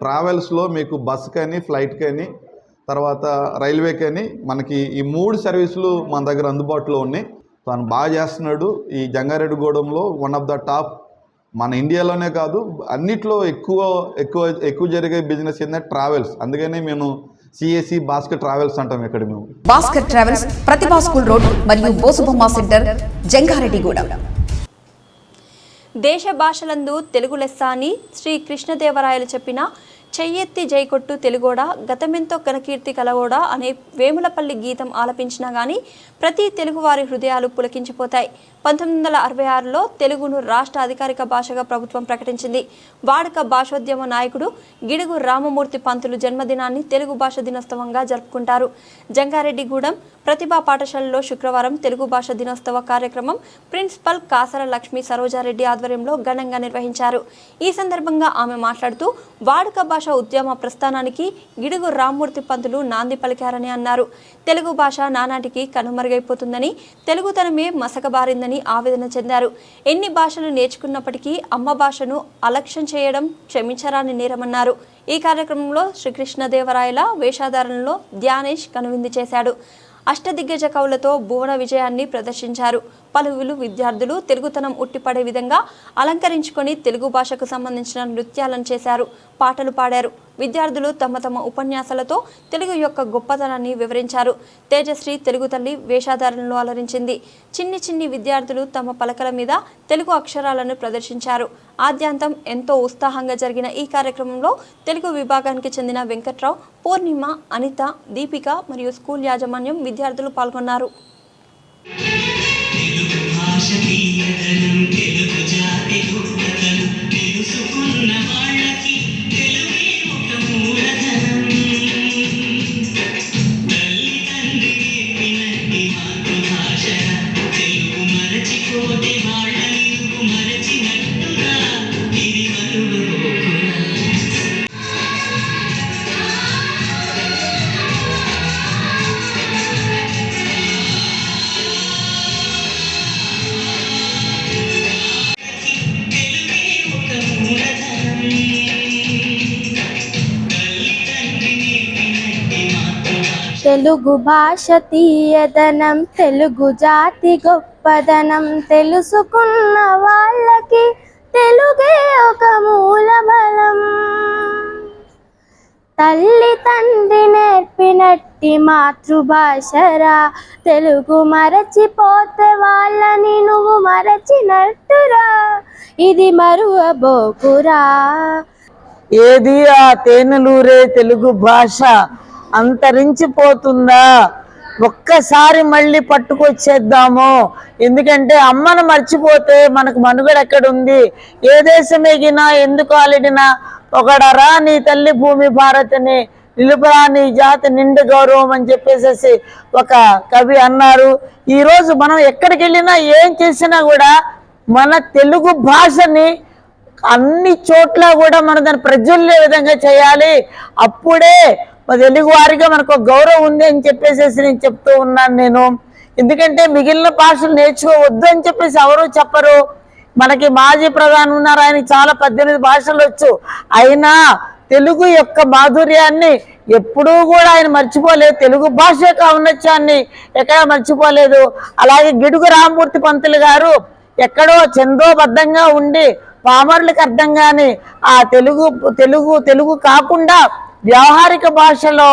ట్రావెల్స్లో మీకు బస్ కానీ ఫ్లైట్ కానీ తర్వాత రైల్వే కానీ మనకి ఈ మూడు సర్వీసులు మన దగ్గర అందుబాటులో ఉన్నాయి. తను బాగా చేస్తున్నాడు. ఈ జంగారెడ్డిగూడెంలో వన్ ఆఫ్ ద టాప్ మన ఇండియాలోనే కాదు అన్నిట్లో ఎక్కువ ఎక్కువ ఎక్కువ జరిగే బిజినెస్ ఏంటంటే ట్రావెల్స్. అందుకనే మేము సిఎస్సి భాస్కర్ ట్రావెల్స్ అంటాం ఇక్కడ మేము. Bhaskar travels Pratibha school road మరియు బోసుబొమ్మ సెంటర్ జంగారెడ్డిగూడెం దేశ భాషలందు తెలుగు లెస్స అని శ్రీ కృష్ణదేవరాయలు చెప్పిన చెయ్యెత్తి జైకొట్టు తెలుగోడ గతమెంతో కనకీర్తి కలగోడ అనే వేములపల్లి గీతం ఆలపించినా గాని ప్రతి తెలుగువారి హృదయాలు పులకించిపోతాయి. పంతొమ్మిది వందల అరవై ఆరులో తెలుగును రాష్ట్ర అధికారిక భాషగా ప్రభుత్వం ప్రకటించింది. వాడుక భాషోద్యమ నాయకుడు గిడుగు రామమూర్తి పంతులు జన్మదినాన్ని తెలుగు భాష దినోత్సవంగా జరుపుకుంటారు. జంగారెడ్డిగూడెం ప్రతిభా పాఠశాలలో శుక్రవారం తెలుగు భాష దినోత్సవ కార్యక్రమం ప్రిన్సిపల్ కాసర లక్ష్మీ సరోజారెడ్డి ఆధ్వర్యంలో ఘనంగా నిర్వహించారు. ఈ సందర్భంగా ఆమె మాట్లాడుతూ వాడుక భాష ఉద్యమ ప్రస్థానానికి గిడుగు రామ్మూర్తి పంతులు నాంది పలికారని అన్నారు. తెలుగు భాష నానాటికి కనుమరుగైపోతుందని తెలుగుతనమే మసకబారిందని ఆవేదన చెందారు. ఎన్ని భాషలు నేర్చుకున్నప్పటికీ అమ్మ భాషను అలక్ష్యం చేయడం క్షమించరాని నేరమన్నారు. ఈ కార్యక్రమంలో శ్రీకృష్ణదేవరాయల వేషాధారణలో ధ్యానేష్ కనువిందు చేశాడు. అష్టదిగ్గజ కవులతో భువన విజయాన్ని ప్రదర్శించారు. పలువురు విద్యార్థులు తెలుగుతనం ఉట్టిపడే విధంగా అలంకరించుకొని తెలుగు భాషకు సంబంధించిన నృత్యాలను చేశారు. పాటలు పాడారు. విద్యార్థులు తమ తమ ఉపన్యాసాలతో తెలుగు యొక్క గొప్పతనాన్ని వివరించారు. తేజశ్రీ తెలుగు తల్లి వేషాధారణలో అలరించింది. చిన్ని చిన్ని విద్యార్థులు తమ పలకల మీద తెలుగు అక్షరాలను ప్రదర్శించారు. ఆద్యాంతం ఎంతో ఉత్సాహంగా జరిగిన ఈ కార్యక్రమంలో తెలుగు విభాగానికి చెందిన వెంకట్రావు పూర్ణిమ అనిత దీపిక మరియు స్కూల్ యాజమాన్యం విద్యార్థులు పాల్గొన్నారు. తెలుగు భాష తీయదనం తెలుగు జాతి గొప్పదనం. తెలుసుకున్న వాళ్ళకి తెలుగే ఒక మూల బలం తల్లి తండ్రి నేర్పినట్టి మాతృభాషరా. తెలుగు మరచిపోతే వాళ్ళని నువ్వు మరచినట్టురా. ఇది మరువబోకురా. ఏది ఆ తేనెలూరే తెలుగు భాష? అంతరించిపోతుందా? ఒక్కసారి మళ్ళీ పట్టుకొచ్చేద్దాము. ఎందుకంటే అమ్మను మర్చిపోతే మనకు మనుగడ ఎక్కడుంది? ఏ దేశం ఎగినా ఎందుకు అలిడినా ఒకడరా నీ తల్లి భూమి భారతిని? నిలుపురా నీ జాతి నిండు గౌరవం అని చెప్పేసేసి ఒక కవి అన్నారు. ఈరోజు మనం ఎక్కడికి వెళ్ళినా ఏం చేసినా కూడా మన తెలుగు భాషని అన్ని చోట్ల కూడా మనం దాన్ని ప్రజ్వల్లే విధంగా చేయాలి. అప్పుడే తెలుగు వారిగా మనకు ఒక గౌరవం ఉంది అని చెప్పేసి నేను చెప్తూ ఉన్నాను నేను. ఎందుకంటే మిగిలిన భాషలు నేర్చుకోవద్దు అని చెప్పేసి ఎవరు చెప్పరు. మనకి మాజీ ప్రధాని ఉన్నారు ఆయనకి చాలా పద్దెనిమిది భాషలు వచ్చు. అయినా తెలుగు యొక్క మాధుర్యాన్ని ఎప్పుడూ కూడా ఆయన మర్చిపోలేదు. తెలుగు భాష యొక్క ఔన్నత్యాన్ని ఎక్కడా మర్చిపోలేదు. అలాగే గిడుగు రామమూర్తి పంతులు గారు ఎక్కడో చందోబద్ధంగా ఉండి పామరులకు అర్థం కాని ఆ తెలుగు తెలుగు తెలుగు కాకుండా వ్యవహారిక భాషలో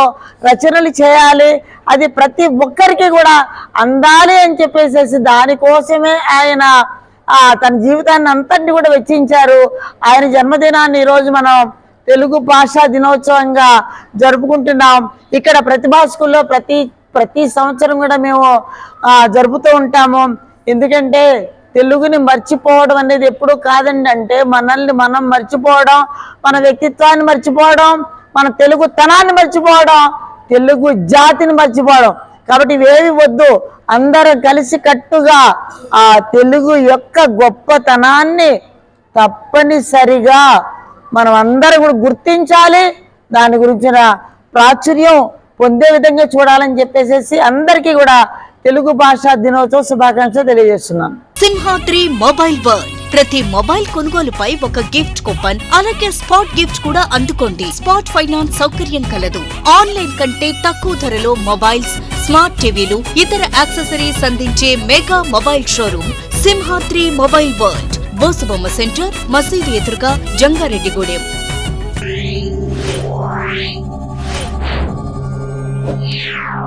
రచనలు చేయాలి. అది ప్రతి ఒక్కరికి కూడా అందాలి అని చెప్పేసేసి దానికోసమే ఆయన తన జీవితాన్ని అంతటిని కూడా వెచ్చించారు. ఆయన జన్మదినాన్ని ఈరోజు మనం తెలుగు భాషా దినోత్సవంగా జరుపుకుంటున్నాం. ఇక్కడ ప్రతిభా స్కూల్లో ప్రతి ప్రతి సంవత్సరం కూడా మేము జరుపుతూ ఉంటాము. ఎందుకంటే తెలుగుని మర్చిపోవడం అనేది ఎప్పుడు కాదండి. అంటే మనల్ని మనం మర్చిపోవడం మన వ్యక్తిత్వాన్ని మర్చిపోవడం మన తెలుగు తనాన్ని మర్చిపోవడం తెలుగు జాతిని మర్చిపోవడం. కాబట్టి ఇవేవి వద్దు. అందరం కలిసి కట్టుగా ఆ తెలుగు యొక్క గొప్పతనాన్ని తప్పనిసరిగా మనం అందరం కూడా గుర్తించాలి. దాని గురించిన ప్రాచుర్యం పొందే విధంగా చూడాలని చెప్పేసి అందరికీ కూడా తెలుగు భాషా దినోత్సవ శుభాకాంక్షలు తెలియజేస్తున్నాను. సింహాద్రి మొబైల్ వరల్డ్ ప్రతి మొబైల్ కొనుగోలుపై ఒక గిఫ్ట్ కూపన్ అలాగే స్పాట్ గిఫ్ట్ కూడా అందుకోండి స్పాట్ ఫైనాన్స్ సౌకర్యం కలదు ఆన్లైన్ కంటే తక్కువ ధరలో మొబైల్స్ స్మార్ట్ టీవీలు ఇతర యాక్సెసరీస్ అందించే mega mobile showroom Simhadri mobile world Bosubomma centre మసీదు ఎదురుగా జంగారెడ్డిగూడెం Yeah.